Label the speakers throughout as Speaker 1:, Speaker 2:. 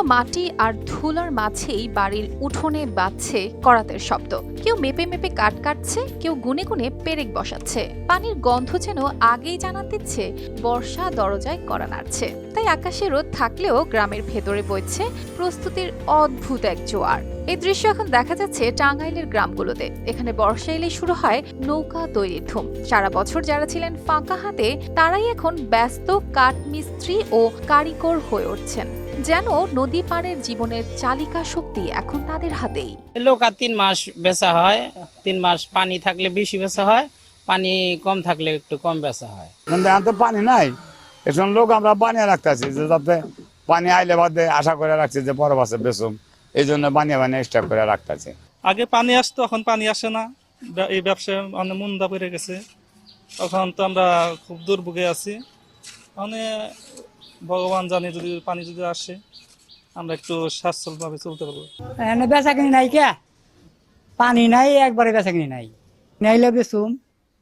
Speaker 1: পুরনো মাটি আর ধুলার মাঝেই বাড়ির উঠোনে বাজছে করাতের শব্দ। কেউ মেপে মেপে কাঠ কাটছে, কেউ গুনে গুনে পেরেক বসাচ্ছে। পানির গন্ধ যেন আগেই জানা দিচ্ছে বর্ষা দরজায় করা নাড়ছে। তাই আকাশে রোদ থাকলেও গ্রামের ভেতরে বইছে প্রস্তুতির অদ্ভুত এক জোয়ার। এই দৃশ্য এখন দেখা যাচ্ছে টাঙ্গাইলের গ্রামগুলোতে। এখানে বর্ষা এলে শুরু হয় নৌকা তৈরির ধুম। সারা বছর যারা ছিলেন ফাঁকা হাতে, তারাই এখন ব্যস্ত কাঠমিস্ত্রি ও কারিগর হয়ে উঠছেন। যেন নদী পাড়ের জীবনের চালিকা শক্তি এখন তাদের হাতেই।
Speaker 2: লৌকা তিন মাস বেচা হয়। তিন মাস পানি থাকলে বেশি বেচা হয় পানি কম থাকলে একটু কম বেচা হয়।
Speaker 3: তো পানি নাই। এখন লোক আমরা বানিয়ে রাখতেছি যে যাতে পানি আইলে বাদে আশা করে রাখছি যে পরে বাসে বেসুম এই জন্য বানিয়ে বানিয়ে স্টক করে রাখতেছি।
Speaker 4: আগে পানি আসতো এখন পানি আসে না। এই ব্যবসায় অনেক মন্দা পড়ে গেছে। তখন তো আমরা খুব দুর্ভোগে আছি। অনেক ভগবান জানে যদি পানি যদি আসে আমরা একটু স্বাচ্ছলভাবে চলতে পারব।
Speaker 5: এনে বেচা কিনি নাই কে? পানি নাই একবারে বেচা কিনি নাই। নাইলে বেচুম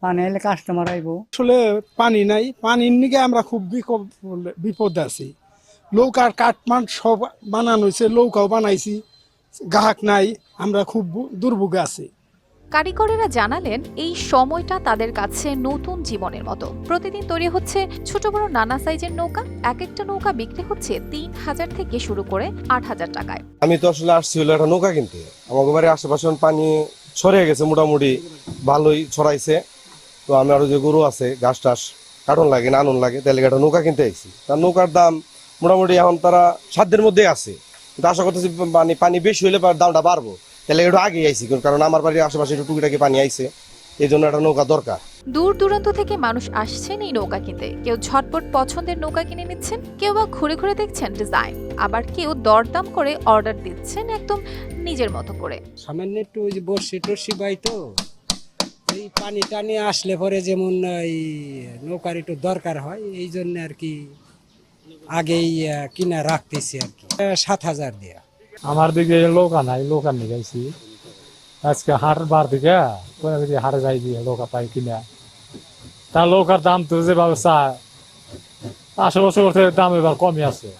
Speaker 5: পানি কাস্টমার আইব।
Speaker 6: আসলে পানি নাই পানির নিকে আমরা খুব বিপদে আছি। নৌকার কাঠমান সব বানানো হয়েছে নৌকাও বানাইছি গ্রাহক নাই আমরা খুব দুর্ভোগে আছি।
Speaker 1: কারিগরেরা জানালেন, এই সময়টা তাদের কাছে নতুন জীবনের মতো। প্রতিদিন তৈরি হচ্ছে ছোট বড় নানা সাইজের নৌকা। এক একটা নৌকা বিক্রি হচ্ছে তিন হাজার থেকে শুরু করে আট হাজার টাকায়।
Speaker 7: আমি তো আসলে আসছি হলো একটা নৌকা কিনতে। আমাকে বাড়ির আশেপাশে পানি ছড়িয়ে গেছে, মোটামুটি ভালোই ছড়াইছে। তো আমি আরও যে গরু আছে, ঘাস টাস, কার্টন লাগে, নানুন লাগে, তাহলে একটা নৌকা কিনতে আইছি। তার নৌকার দাম মোটামুটি এখন তারা সাধ্যের মধ্যে আছে। আশা করতেছি মানে পানি বেশি হলে দামটা বাড়বো। তাহলে একটু আগে আইছি কারণ আমার বাড়ির আশেপাশে একটু টুকিটাকি পানি আইছে এই জন্য একটা নৌকা দরকার।
Speaker 1: দূর দূরান্ত থেকে মানুষ আসছেন এই নৌকা কিনতে। কেউ ঝটপট পছন্দের নৌকা কিনে নিচ্ছেন কেউ বা ঘুরে ঘুরে দেখছেন ডিজাইন। আবার কেউ দরদাম করে অর্ডার দিচ্ছেন একদম নিজের মতো করে।
Speaker 8: সামান্য একটু ওই যে বর্ষি টর্ষি বাই তো এই পানি টানি আসলে পরে যেমন এই নৌকার একটু দরকার হয় এই জন্য আর কি আগেই কিনা রাখতেছি আর কি। সাত হাজার দেয়া।
Speaker 9: আমার দিকে লোকা নাই, লোকা নিয়ে গেছি আজকে হাট বার দিকে হাট হাটে যাই দিয়ে লোকা পাই কিনা। তা লোকার দাম তো যেভাবে চায়, আসলে দাম এবার কমই আছে।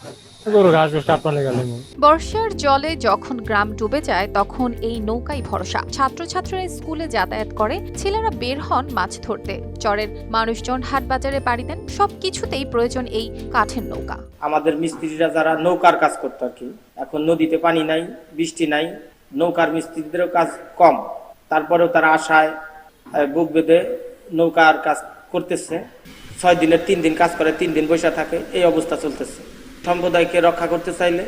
Speaker 1: বর্ষার জলে যখন গ্রাম ডুবে যায় তখন এই নৌকাই ভরসা। ছাত্রছাত্রীরা স্কুলে যাতায়াত করে ছেলেরা বের হন মাছ ধরতে। চরের মানুষজন হাট বাজারে পাড়ি দেন। সব কিছুতেই প্রয়োজন এই কাঠের নৌকা।
Speaker 2: আমাদের মিস্ত্রিরা যারা নৌকার কাজ করতো আর কি এখন নদীতে পানি নাই বৃষ্টি নাই নৌকার মিস্ত্রিদেরও কাজ কম। তারপরেও তারা আশায় বুক বেঁধে নৌকার কাজ করতেছে। ছয় দিনের তিন দিন কাজ করে তিন দিন বসে থাকে এই অবস্থা চলতেছে। সম্প্রদায়কে রক্ষা করতে চাইলে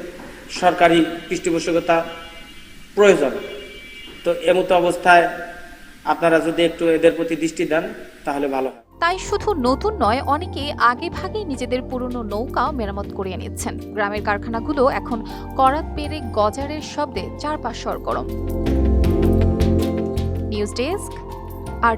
Speaker 2: সরকারি পৃষ্ঠপোষকতা প্রয়োজন। তো এমতো অবস্থায় আপনারা যদি একটু এদের প্রতি দৃষ্টি দেন, তাহলে ভালো হয়।
Speaker 1: তাই শুধু নতুন নয়, অনেকে আগে ভাগেই নিজেদের পুরনো নৌকা মেরামত করিয়ে নিচ্ছেন। গ্রামের কারখানাগুলো এখন করাত পেরে গজারের শব্দে চারপাশ সরগরম। নিউজ ডেস্ক, আর